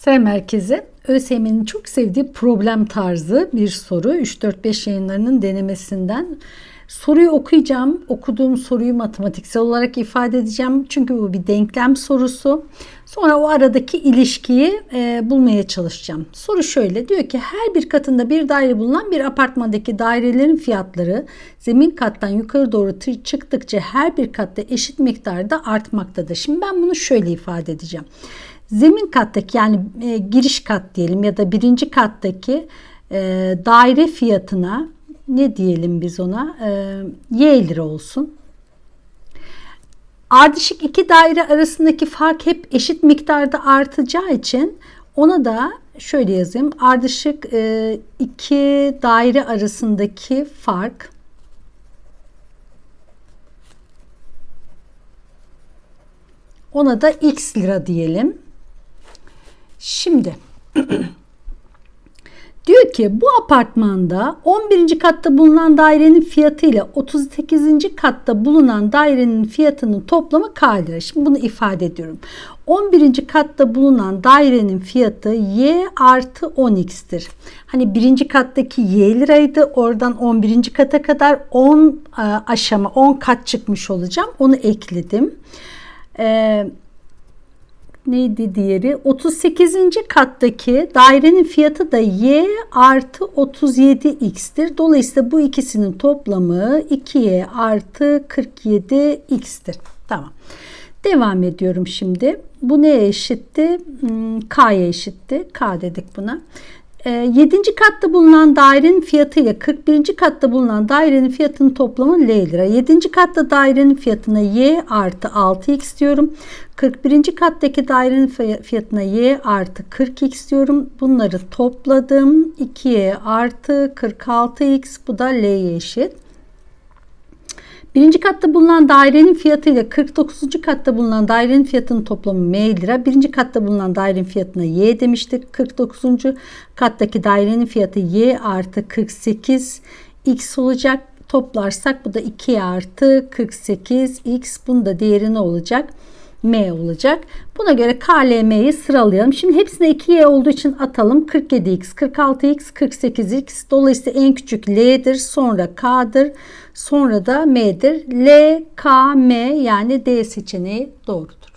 Selam herkese. ÖSYM'nin çok sevdiği problem tarzı bir soru. 3-4-5 yayınlarının denemesinden. Soruyu okuyacağım. Okuduğum soruyu matematiksel olarak ifade edeceğim. Çünkü bu bir denklem sorusu. Sonra o aradaki ilişkiyi e, bulmaya çalışacağım. Soru şöyle diyor ki her bir katında bir daire bulunan bir apartmandaki dairelerin fiyatları zemin kattan yukarı doğru çıktıkça her bir katta eşit miktarda artmaktadır. Şimdi ben bunu şöyle ifade edeceğim. Zemin kattaki yani e, giriş kat diyelim ya da birinci kattaki e, daire fiyatına ne diyelim biz ona e, y lira olsun. Ardışık iki daire arasındaki fark hep eşit miktarda artacağı için ona da şöyle yazayım. Ardışık e, iki daire arasındaki fark ona da x lira diyelim. Şimdi diyor ki bu apartmanda 11. katta bulunan dairenin fiyatı ile 38. katta bulunan dairenin fiyatının toplamı k lira. Şimdi bunu ifade ediyorum. 11. katta bulunan dairenin fiyatı y artı 10x'tir. Hani birinci kattaki y liraydı. Oradan 11. kata kadar 10 e, aşama 10 kat çıkmış olacağım. Onu ekledim. Eee neydi diğeri? 38. kattaki dairenin fiyatı da y artı 37x'tir. Dolayısıyla bu ikisinin toplamı 2y artı 47x'tir. Tamam. Devam ediyorum şimdi. Bu neye eşitti? Hmm, K'ya eşitti. K dedik buna. 7. katta bulunan dairenin fiyatı ile 41. katta bulunan dairenin fiyatının toplamı L lira. 7. katta dairenin fiyatına Y artı 6X diyorum. 41. kattaki dairenin fiyatına Y artı 40X diyorum. Bunları topladım. 2Y artı 46X bu da L'ye eşit. Birinci katta bulunan dairenin fiyatı ile 49. katta bulunan dairenin fiyatının toplamı M lira. Birinci katta bulunan dairenin fiyatına Y demiştik. 49. kattaki dairenin fiyatı Y artı 48 X olacak. Toplarsak bu da 2 artı 48 X. Bunun da değeri ne olacak? M olacak. Buna göre KLM'yi sıralayalım. Şimdi hepsine 2Y olduğu için atalım. 47X, 46X, 48X. Dolayısıyla en küçük L'dir. Sonra K'dır. Sonra da M'dir. L, K, M yani D seçeneği doğrudur.